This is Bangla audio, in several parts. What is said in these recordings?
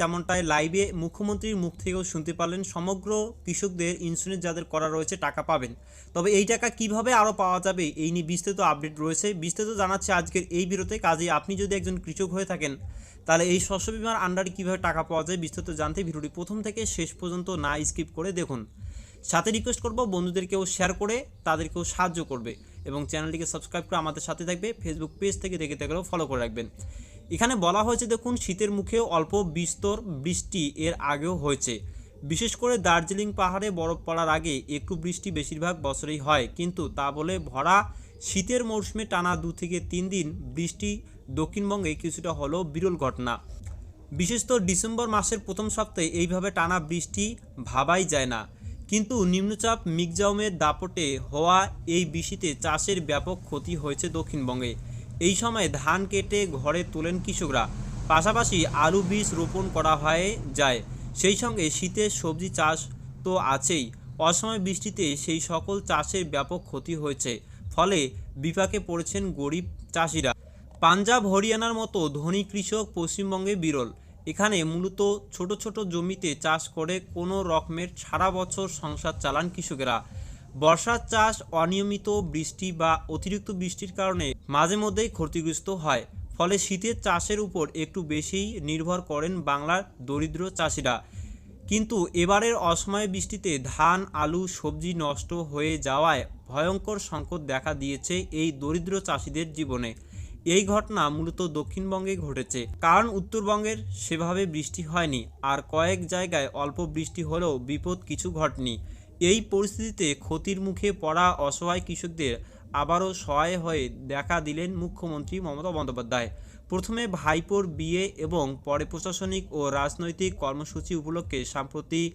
তেমনটাই লাইভে মুখ্যমন্ত্রীর মুখ থেকেও শুনতে পারলেন সমগ্র কৃষকদের ইন্স্যুরেন্স যাদের করা রয়েছে, টাকা পাবেন। তবে এই টাকা কীভাবে আরও পাওয়া যাবে, এই নিয়ে বিস্তারিত আপডেট রয়েছে। বিস্তারিত জানাচ্ছে আজকের এই বিরতে কাজে আপনি যদি একজন কৃষক হয়ে থাকেন, তাহলে এই শস্য বিমার আন্ডারে কীভাবে টাকা পাওয়া যায় বিস্তারিত জানতে ভিডিওটি প্রথম থেকে শেষ পর্যন্ত না স্কিপ করে দেখুন। সাথে রিকোয়েস্ট করব, বন্ধুদেরকেও শেয়ার করে তাদেরকেও সাহায্য করবে এবং চ্যানেলটিকে সাবস্ক্রাইব করে আমাদের সাথে থাকবে। ফেসবুক পেজ থেকে দেখে থাকলেও ফলো করে রাখবেন। এখানে বলা হয়েছে দেখুন শীতের মুখেও অল্প বিস্তর বৃষ্টি এর আগেও হয়েছে। বিশেষ করে দার্জিলিং পাহাড়ে বরফ পড়ার আগে একটু বৃষ্টি বেশিরভাগ বছরেই হয়। কিন্তু তা বলে ভরা শীতের মৌসুমে টানা দু থেকে তিন দিন বৃষ্টি দক্ষিণবঙ্গে কিছুটা হলেও বিরল ঘটনা। বিশেষত ডিসেম্বর মাসের প্রথম সপ্তাহে এইভাবে টানা বৃষ্টি ভাবাই যায় না। কিন্তু নিম্নচাপ মিগজাউমের দাপটে হওয়া এই বৃষ্টিতে চাষের ব্যাপক ক্ষতি হয়েছে দক্ষিণবঙ্গে। এই সময় ধান কেটে ঘরে তোলেন কৃষকরা। পাশাপাশি আলু বীজ রোপণ করা হয়ে যায়। সেই সঙ্গে শীতের সবজি চাষ তো আছেই। অসময় বৃষ্টিতে সেই সকল চাষের ব্যাপক ক্ষতি হয়েছে। ফলে বিপাকে পড়েছেন গরিব চাষিরা। পাঞ্জাব, হরিয়ানার মতো ধনী কৃষক পশ্চিমবঙ্গে বিরল। এখানে মূলত ছোট ছোট জমিতে চাষ করে কোনো রকমের সারা বছর সংসার চালান কৃষকেরা। বর্ষার চাষ অনিয়মিত বৃষ্টি বা অতিরিক্ত বৃষ্টির কারণে মাঝে মধ্যেই ক্ষতিগ্রস্ত হয়। ফলে শীতের চাষের উপর একটু বেশিই নির্ভর করেন বাংলার দরিদ্র চাষিরা। কিন্তু এবারের অসময়ে বৃষ্টিতে ধান, আলু, সবজি নষ্ট হয়ে যাওয়ায় ভয়ঙ্কর সংকট দেখা দিয়েছে এই দরিদ্র চাষিদের জীবনে। এই ঘটনা মূলত দক্ষিণবঙ্গে ঘটেছে। কারণ উত্তরবঙ্গের সেভাবে বৃষ্টি হয়নি। আর কয়েক জায়গায় অল্প বৃষ্টি হলেও বিপদ কিছু ঘটেনি। এই পরিস্থিতিতে ক্ষতির মুখে পড়া অসহায় কৃষকদের আবারও সহায় হয়ে দেখা দিলেন মুখ্যমন্ত্রী মমতা বন্দ্যোপাধ্যায়। প্রথমে ভাইপোর বিয়ে এবং পরে প্রশাসনিক ও রাজনৈতিক কর্মসূচি উপলক্ষে সম্প্রতি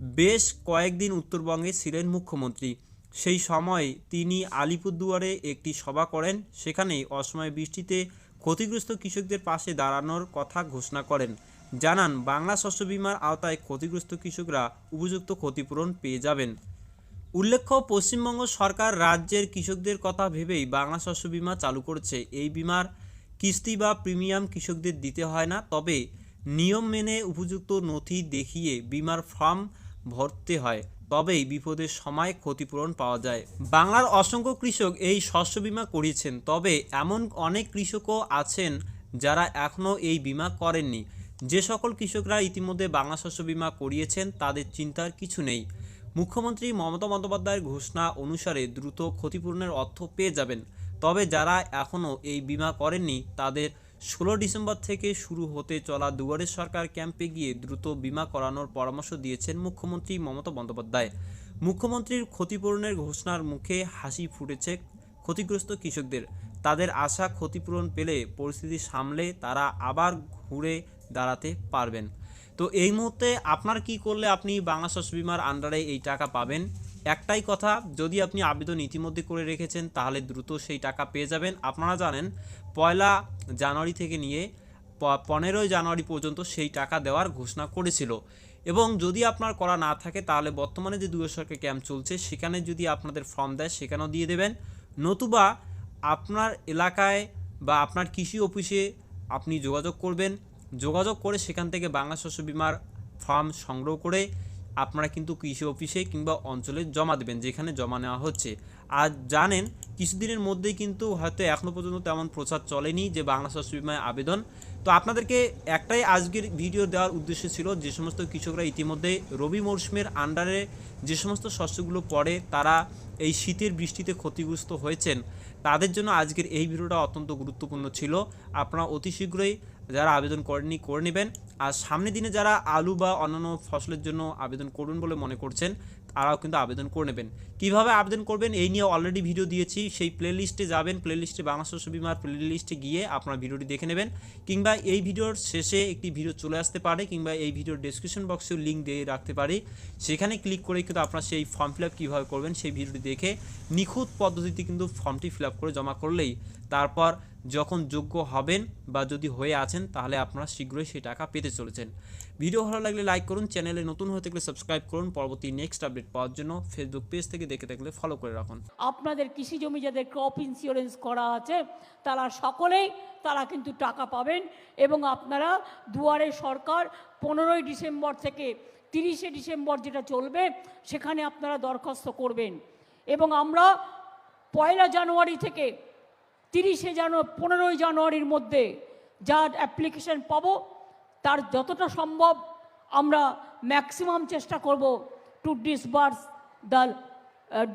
বেশ কয়েকদিন উত্তরবঙ্গে ছিলেন মুখ্যমন্ত্রী। সেই সময় তিনি আলিপুরদুয়ারে একটি সভা করেন সেখানে অসময় বৃষ্টিতে ক্ষতিগ্রস্ত কৃষকদের পাশে দাঁড়ানোর কথা ঘোষণা করেন। জানান, বাংলা শস্য বিমার আওতায় ক্ষতিগ্রস্ত কৃষকরা উপযুক্ত ক্ষতিপূরণ পেয়ে যাবেন। উল্লেখ্য, পশ্চিমবঙ্গ সরকার রাজ্যের কৃষকদের কথা ভেবেই বাংলা শস্য বিমা চালু করেছে। এই বিমার কিস্তি বা প্রিমিয়াম কৃষকদের দিতে হয় না, তবে নিয়ম মেনে উপযুক্ত নথি দেখিয়ে বিমার ফর্ম ভরতে হয়, তবেই বিপদের সময় ক্ষতিপূরণ পাওয়া যায়। বাংলার অসংখ্য কৃষক এই শস্য বিমা করিয়েছেন, তবে এমন অনেক কৃষকও আছেন যারা এখনও এই বিমা করেননি। যে সকল কৃষকরা ইতিমধ্যে বাংলা শস্য বিমা করিয়েছেন, তাদের চিন্তার কিছু নেই। মুখ্যমন্ত্রী মমতা বন্দ্যোপাধ্যায়ের ঘোষণা অনুসারে দ্রুত ক্ষতিপূরণের অর্থ পেয়ে যাবেন। তবে যারা এখনও এই বিমা করেননি, তাদের ষোলো ডিসেম্বর থেকে শুরু হতে চলা দুয়ারে সরকার ক্যাম্পে গিয়ে দ্রুত বিমা করানোর পরামর্শ দিয়েছেন মুখ্যমন্ত্রী মমতা বন্দ্যোপাধ্যায়। মুখ্যমন্ত্রীর ক্ষতিপূরণের ঘোষণার মুখে হাসি ফুটেছে ক্ষতিগ্রস্ত কৃষকদের। তাদের আশা ক্ষতিপূরণ পেলে পরিস্থিতি সামলে তারা আবার ঘুরে দাঁড়াতে পারবেন। তো এই মুহূর্তে আপনার কি করলে আপনি বাংলা শস্য বিমার আন্ডারে এই টাকা পাবেন? একটাই কথা, যদি আপনি আবেদন ইতিমধ্যে করে রেখেছেন, তাহলে দ্রুত সেই টাকা পেয়ে যাবেন। আপনারা জানেন, পয়লা জানুয়ারি থেকে নিয়ে পনেরোই জানুয়ারি পর্যন্ত সেই টাকা দেওয়ার ঘোষণা করেছিল। এবং যদি আপনার করা না থাকে, তাহলে বর্তমানে যে দুই সরকার ক্যাম্প চলছে, সেখানে যদি আপনাদের ফর্ম দেয়, সেখানেও দিয়ে দেবেন। নতুবা আপনার এলাকায় বা আপনার কৃষি অফিসে আপনি যোগাযোগ করবেন। যোগাযোগ করে সেখান থেকে বাংলা শস্য বিমার ফর্ম সংগ্রহ করে আপনারা কিন্তু কৃষি অফিসে কিংবা অঞ্চলে জমা দেবেন, যেখানে জমা নেওয়া হচ্ছে। আর জানেন, কিছুদিনের মধ্যেই কিন্তু হয়তো এখনও পর্যন্ত তেমন প্রচার চলেনি যে বাংলা শস্য বিমায় আবেদন। তো আপনাদেরকে একটাই আজকের ভিডিও দেওয়ার উদ্দেশ্য ছিল, যে সমস্ত কৃষকরা ইতিমধ্যে রবি মরশুমের আন্ডারে যে সমস্ত শস্যগুলো পড়ে, তারা এই শীতের বৃষ্টিতে ক্ষতিগ্রস্ত হয়েছেন। তাদের জন্য আজকের এই ভিডিওটা অত্যন্ত গুরুত্বপূর্ণ ছিল। আপনারা অতি শীঘ্রই যারা আবেদন করেনি, করে নেবেন। আর সামনের দিনে যারা আলু বা অন্যান্য ফসলের জন্য আবেদন করবেন বলে মনে করছেন, তারাও কিন্তু আবেদন করে নেবেন। কীভাবে আবেদন করবেন এই নিয়ে অলরেডি ভিডিও দিয়েছি। সেই প্লেলিস্টে যাবেন প্লেলিস্টে বাংলা শস্য বিমার প্লেলিস্টে গিয়ে আপনার ভিডিওটি দেখে নেবেন। কিংবা এই ভিডিওর শেষে একটি ভিডিও চলে আসতে পারে, কিংবা এই ভিডিওর ডেসক্রিপশন বক্সেও লিঙ্ক দিয়ে রাখতে পারি। সেখানে ক্লিক করে কিন্তু আপনার সেই ফর্ম ফিল আপ কীভাবে করবেন সেই ভিডিওটি দেখে নিখুঁত পদ্ধতিতে কিন্তু ফর্মটি ফিল আপ করে জমা করলেই তারপর যখন যোগ্য হবেন বা যদি হয়ে আছেন, তাহলে আপনারা শীঘ্রই সেই টাকা পেতে চলেছেন। ভিডিও ভালো লাগলে লাইক করুন, চ্যানেলে নতুন হয়ে থাকলে সাবস্ক্রাইব করুন। পরবর্তী নেক্সট আপডেট পাওয়ার জন্য ফেসবুক পেজ থেকে দেখে থাকলে ফলো করে রাখুন। আপনাদের কৃষি জমি যাদের ক্রপ ইন্স্যুরেন্স করা আছে, তারা সকলেই তারা কিন্তু টাকা পাবেন এবং আপনারা দুয়ারে সরকার পনেরোই ডিসেম্বর থেকে তিরিশে ডিসেম্বর যেটা চলবে, সেখানে আপনারা দরখাস্ত করবেন। এবং আমরা পয়লা জানুয়ারি থেকে তিরিশে জানুয়ারি, পনেরোই জানুয়ারির মধ্যে যার অ্যাপ্লিকেশন পাব, তার যতটা সম্ভব আমরা ম্যাক্সিমাম চেষ্টা করব টু ডিসবার্স দ্য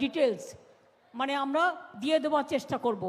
ডিটেলস মানে আমরা দিয়ে দেওয়ার চেষ্টা করব।